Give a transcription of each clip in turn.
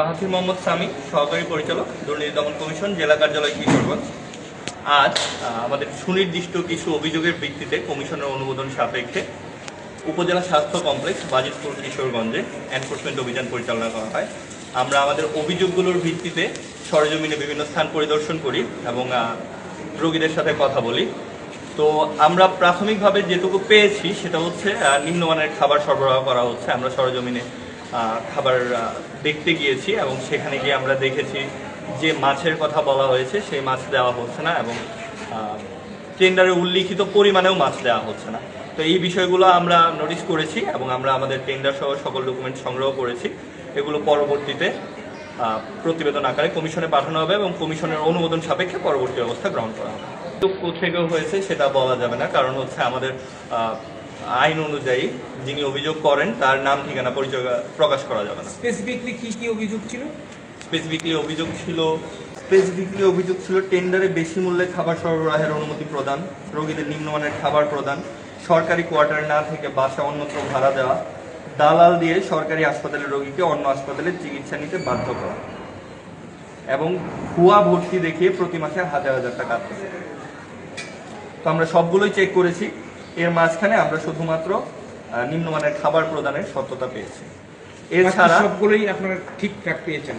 Mahathir Mohamad Sami, সহকারী পরিচালক, দুর্নীতি দমন কমিশন, জেলা কার্যালয় কিশোরগঞ্জ আজ আমাদের সুনির্দিষ্ট কিছু অভিযোগের ভিত্তিতে কমিশনের অনুমোদন সাপেক্ষে উপজেলা স্বাস্থ্য কমপ্লেক্স, বাজিতপুর, কিশোরগঞ্জে এনফোর্সমেন্ট অভিযান পরিচালনা করা হয়। আমরা আমাদের অভিযোগগুলোর ভিত্তিতে সরজমিনে বিভিন্ন স্থান পরিদর্শন করি এবং রোগীদের সাথে কথা বলি। তো আমরা প্রাথমিকভাবে যেটুকু পেয়েছি সেটা হচ্ছে নিম্নমানের খাবার সরবরাহ করা হচ্ছে। আমরা সরজমিনে খাবার দেখতে গিয়েছি এবং সেখানে গিয়ে আমরা দেখেছি যে মাছের কথা বলা হয়েছে, সেই মাছ দেওয়া হচ্ছে না এবং টেন্ডারে উল্লিখিত পরিমাণেও মাছ দেওয়া হচ্ছে না। তো এই বিষয়গুলো আমরা নোটিশ করেছি এবং আমরা আমাদের টেন্ডার সহ সকল ডকুমেন্ট সংগ্রহ করেছি। এগুলো পরবর্তীতে প্রতিবেদন আকারে কমিশনে পাঠানো হবে এবং কমিশনের অনুমোদন সাপেক্ষে পরবর্তী ব্যবস্থা গ্রহণ করা হবে। তো থেকে হয়েছে সেটা বলা যাবে না, কারণ হচ্ছে আমাদের আইন অনুযায়ী যিনি অভিযোগ করেন তার নাম ঠিকানা পরিচয় প্রকাশ করা যাবে না। স্পেসিফিকলি কি কি অভিযোগ ছিল? স্পেসিফিকলি অভিযোগ ছিল স্পেসিফিকলি অভিযোগ ছিল টেন্ডারে বেশি মূল্যে খাবার সরবরাহের অনুমতি প্রদান রোগীদের নিম্নমানের খাবার প্রদান সরকারি কোয়ার্টার না থেকে বাসা অন্যত্র ভাড়া দেওয়া দালাল দিয়ে সরকারি হাসপাতালের রোগীকে অন্য হাসপাতালে চিকিৎসা নিতে বাধ্য করা এবং ভুয়া ভর্তি দেখিয়ে প্রতি মাসে হাজার হাজার টাকা। তো আমরা সবগুলোই চেক করেছি। এর মাঝখানে আমরা শুধুমাত্র নিম্নমানের খাবার প্রদানের সত্যতা পেয়েছি। এছাড়া সবগুলোই আপনারা ঠিকঠাক পেয়েছেন।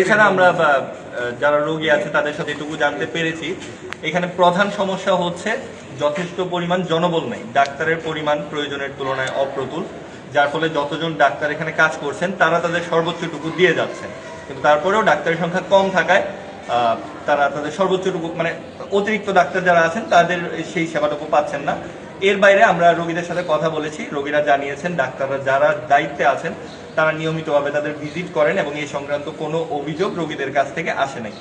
এছাড়া আমরা যারা রোগী আছে তাদের সাথে এটুকু জানতে পেরেছি। এখানে প্রধান সমস্যা হচ্ছে যথেষ্ট পরিমাণ জনবল নেই। ডাক্তারের পরিমাণ প্রয়োজনের তুলনায় অপ্রতুল যার ফলে যতজন ডাক্তার এখানে কাজ করছেন তারা তাদের সর্বোচ্চটুকু দিয়ে যাচ্ছেন। কিন্তু তারপরেও ডাক্তারের সংখ্যা কম থাকায় আহ, তারা তাদের সর্বোচ্চটুকু মানে অতিরিক্ত ডাক্তার যারা আছেন তাদের সেই সেবাটুকু পাচ্ছেন না। এর বাইরে আমরা রোগীদের সাথে কথা বলেছি। রোগীরা জানিয়েছেন, ডাক্তাররা যারা দায়িত্বে আছেন, তারা নিয়মিতভাবে তাদের ভিজিট করেন এবং এই সংক্রান্ত কোনো অভিযোগ রোগীদের কাছ থেকে আসে নাই।